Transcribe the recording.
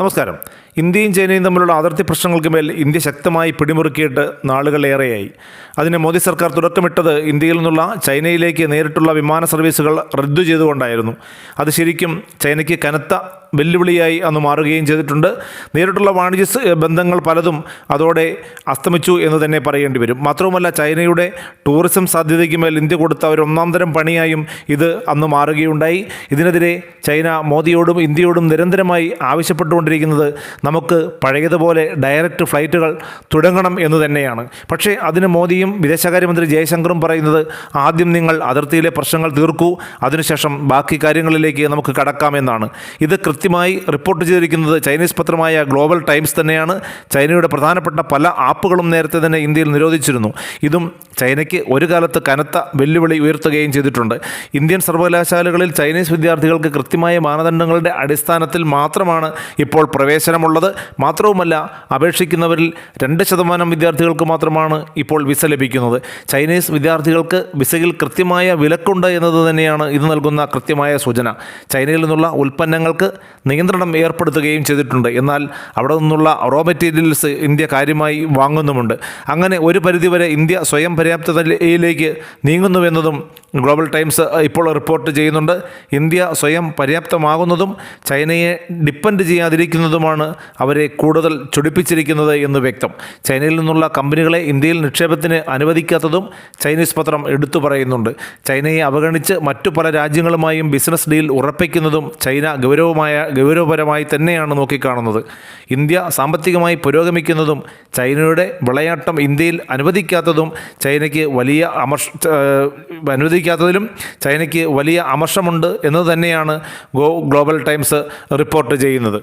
നമസ്കാരം. ഇന്ത്യയും ചൈനയും തമ്മിലുള്ള അതിർത്തി പ്രശ്നങ്ങൾക്ക് മേൽ ഇന്ത്യ ശക്തമായി പിടിമുറുക്കിയിട്ട് നാളുകളേറെയായി. അതിന് മോദി സർക്കാർ തുടക്കമിട്ടത് ഇന്ത്യയിൽ നിന്നുള്ള ചൈനയിലേക്ക് നേരിട്ടുള്ള വിമാന സർവീസുകൾ റദ്ദു ചെയ്തുകൊണ്ടായിരുന്നു. അത് ശരിക്കും ചൈനയ്ക്ക് കനത്ത വെല്ലുവിളിയായി അന്ന് മാറുകയും ചെയ്തിട്ടുണ്ട്. നേരിട്ടുള്ള വാണിജ്യ ബന്ധങ്ങൾ പലതും അതോടെ അസ്തമിച്ചു എന്ന് തന്നെ പറയേണ്ടി വരും. മാത്രവുമല്ല ചൈനയുടെ ടൂറിസം സാധ്യതയ്ക്ക് മേൽ ഇന്ത്യ കൊടുത്ത ഒരു ഒന്നാം തരം പണിയായും ഇത് അന്ന് മാറുകയുണ്ടായി. ഇതിനെതിരെ ചൈന മോദിയോടും ഇന്ത്യയോടും നിരന്തരമായി ആവശ്യപ്പെട്ടുകൊണ്ടിരിക്കുന്നത് നമുക്ക് പഴയതുപോലെ ഡയറക്റ്റ് ഫ്ലൈറ്റുകൾ തുടങ്ങണം എന്ന് തന്നെയാണ്. പക്ഷേ അതിന് മോദിയും വിദേശകാര്യമന്ത്രി ജയശങ്കറും പറയുന്നത് ആദ്യം നിങ്ങൾ അതിർത്തിയിലെ പ്രശ്നങ്ങൾ തീർക്കൂ അതിനുശേഷം ബാക്കി കാര്യങ്ങളിലേക്ക് നമുക്ക് കടക്കാമെന്നാണ് ഇത് കൃത്യമായി റിപ്പോർട്ട് ചെയ്തിരിക്കുന്നത് ചൈനീസ് പത്രമായ ഗ്ലോബൽ ടൈംസ് തന്നെയാണ്. ചൈനയുടെ പ്രധാനപ്പെട്ട പല ആപ്പുകളും നേരത്തെ തന്നെ ഇന്ത്യയിൽ നിരോധിച്ചിരുന്നു. ഇതും ചൈനയ്ക്ക് ഒരു കാലത്ത് കനത്ത വെല്ലുവിളി ഉയർത്തുകയും ചെയ്തിട്ടുണ്ട്. ഇന്ത്യൻ സർവകലാശാലകളിൽ ചൈനീസ് വിദ്യാർത്ഥികൾക്ക് കൃത്യമായ മാനദണ്ഡങ്ങളുടെ അടിസ്ഥാനത്തിൽ മാത്രമാണ് ഇപ്പോൾ പ്രവേശനമുള്ളത് മാത്രവുമല്ല അപേക്ഷിക്കുന്നവരിൽ രണ്ട് ശതമാനം വിദ്യാർത്ഥികൾക്ക് മാത്രമാണ് ഇപ്പോൾ വിസ ലഭിക്കുന്നത്. ചൈനീസ് വിദ്യാർത്ഥികൾക്ക് വിസയിൽ കൃത്യമായ വിലക്കുണ്ട് എന്നത് തന്നെയാണ് ഇത് നൽകുന്ന കൃത്യമായ സൂചന. ചൈനയിൽ നിന്നുള്ള ഉൽപ്പന്നങ്ങൾക്ക് നിയന്ത്രണം ഏർപ്പെടുത്തുകയും ചെയ്തിട്ടുണ്ട്. എന്നാൽ അവിടെ നിന്നുള്ള റോ മെറ്റീരിയൽസ് ഇന്ത്യ കാര്യമായി വാങ്ങുന്നുമുണ്ട്. അങ്ങനെ ഒരു പരിധിവരെ ഇന്ത്യ സ്വയം പര്യാപ്തതയിലേക്ക് നീങ്ങുന്നുവെന്നതും ഗ്ലോബൽ ടൈംസ് ഇപ്പോൾ റിപ്പോർട്ട് ചെയ്യുന്നുണ്ട്. ഇന്ത്യ സ്വയം പര്യാപ്തമാകുന്നതും ചൈനയെ ഡിപ്പെൻഡ് ചെയ്യാതിരിക്കുന്നതുമാണ് അവരെ കൂടുതൽ ചുടിപ്പിച്ചിരിക്കുന്നത് എന്ന് വ്യക്തം. ചൈനയിൽ നിന്നുള്ള കമ്പനികളെ ഇന്ത്യയിൽ നിക്ഷേപത്തിന് അനുവദിക്കാത്തതും ചൈനീസ് പത്രം എടുത്തു പറയുന്നുണ്ട്. ചൈനയെ അവഗണിച്ച് മറ്റു പല രാജ്യങ്ങളുമായും ബിസിനസ് ഡീൽ ഉറപ്പിക്കുന്നതും ചൈന ഗൗരവമായ ഗൗരവപരമായി തന്നെയാണ് നോക്കിക്കാണുന്നത്. ഇന്ത്യ സാമ്പത്തികമായി പുരോഗമിക്കുന്നതും ചൈനയുടെ വിളയാട്ടം ഇന്ത്യയിൽ അനുവദിക്കാത്തതും ചൈനയ്ക്ക് വലിയ അമർഷ ഏഹ് അനുവദിക്കാത്തതിലും ചൈനയ്ക്ക് വലിയ അമർഷമുണ്ട് എന്ന് തന്നെയാണ് ഗ്ലോബൽ ടൈംസ് റിപ്പോർട്ട് ചെയ്യുന്നത്.